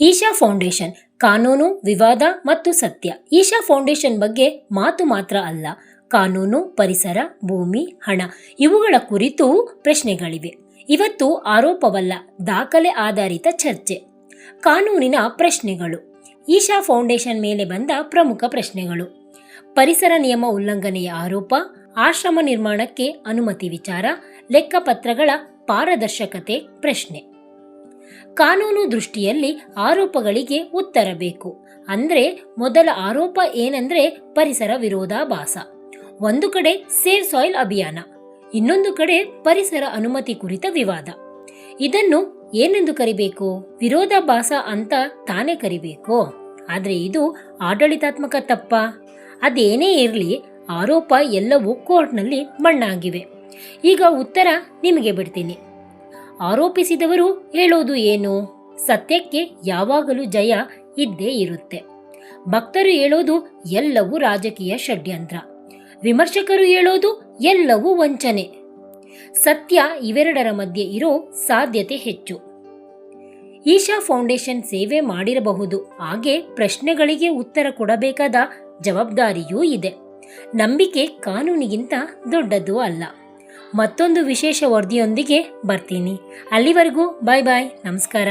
Isha foundation, ಕಾನೂನು, ವಿವಾದ ಮತ್ತು ಸತ್ಯ. ಈಶಾ ಫೌಂಡೇಶನ್ ಬಗ್ಗೆ ಮಾತು ಮಾತ್ರ ಅಲ್ಲ. ಕಾನೂನು, ಪರಿಸರ, ಭೂಮಿ, ಹಣ ಇವುಗಳ ಕುರಿತು ಪ್ರಶ್ನೆಗಳಿವೆ. ಇವತ್ತು ಆರೋಪವಲ್ಲ, ದಾಖಲೆ ಆಧಾರಿತ ಚರ್ಚೆ. ಕಾನೂನಿನ ಪ್ರಶ್ನೆಗಳು. ಈಶಾ ಫೌಂಡೇಶನ್ ಮೇಲೆ ಬಂದ ಪ್ರಮುಖ ಪ್ರಶ್ನೆಗಳು. ಪರಿಸರ ನಿಯಮ ಉಲ್ಲಂಘನೆಯ ಆರೋಪ, ಆಶ್ರಮ ನಿರ್ಮಾಣಕ್ಕೆ ಅನುಮತಿ ವಿಚಾರ, ಲೆಕ್ಕಪತ್ರಗಳ ಪಾರದರ್ಶಕತೆ ಪ್ರಶ್ನೆ. ಕಾನೂನು ದೃಷ್ಟಿಯಲ್ಲಿ ಆರೋಪಗಳಿಗೆ ಉತ್ತರ ಬೇಕು. ಅಂದ್ರೆ ಮೊದಲ ಆರೋಪ ಏನಂದ್ರೆ ಪರಿಸರ ವಿರೋಧಾಭಾಸ ಒಂದು ಕಡೆ ಸೇವ್ ಸಾಯಿಲ್ ಅಭಿಯಾನ, ಇನ್ನೊಂದು ಕಡೆ ಪರಿಸರ ಅನುಮತಿ ಕುರಿತ ವಿವಾದ. ಇದನ್ನು ಏನೆಂದು ಕರಿಬೇಕು? ವಿರೋಧಾಭಾಸ ಅಂತ ತಾನೇ ಕರಿಬೇಕು? ಆದ್ರೆ ಇದು ಆಡಳಿತಾತ್ಮಕ ತಪ್ಪ. ಅದೇನೇ ಇರಲಿ, ಆರೋಪ ಎಲ್ಲವೂ ಕೋರ್ಟ್ನಲ್ಲಿ ಮಣ್ಣಾಗಿವೆ. ಈಗ ಉತ್ತರ ನಿಮಗೆ ಬಿಡ್ತೀನಿ. ಆರೋಪಿಸಿದವರು ಹೇಳೋದು ಏನು? ಸತ್ಯಕ್ಕೆ ಯಾವಾಗಲೂ ಜಯ ಇದ್ದೇ ಇರುತ್ತೆ. ಭಕ್ತರು ಹೇಳೋದು ಎಲ್ಲವೂ ರಾಜಕೀಯ ಷಡ್ಯಂತ್ರ. ವಿಮರ್ಶಕರು ಹೇಳೋದು ಎಲ್ಲವೂ ವಂಚನೆ. ಸತ್ಯ ಇವೆರಡರ ಮಧ್ಯೆ ಇರೋ ಸಾಧ್ಯತೆ ಹೆಚ್ಚು. ಈಶಾ ಫೌಂಡೇಶನ್ ಸೇವೆ ಮಾಡಿರಬಹುದು. ಹಾಗೆ ಪ್ರಶ್ನೆಗಳಿಗೆ ಉತ್ತರ ಕೊಡಬೇಕಾದ ಜವಾಬ್ದಾರಿಯೂ ಇದೆ. ನಂಬಿಕೆ ಕಾನೂನಿಗಿಂತ ದೊಡ್ಡದು ಅಲ್ಲ. ಮತ್ತೊಂದು ವಿಶೇಷ ವರದಿಯೊಂದಿಗೆ ಬರ್ತೀನಿ. ಅಲ್ಲಿವರೆಗೂ ಬಾಯ್ ಬಾಯ್ ನಮಸ್ಕಾರ.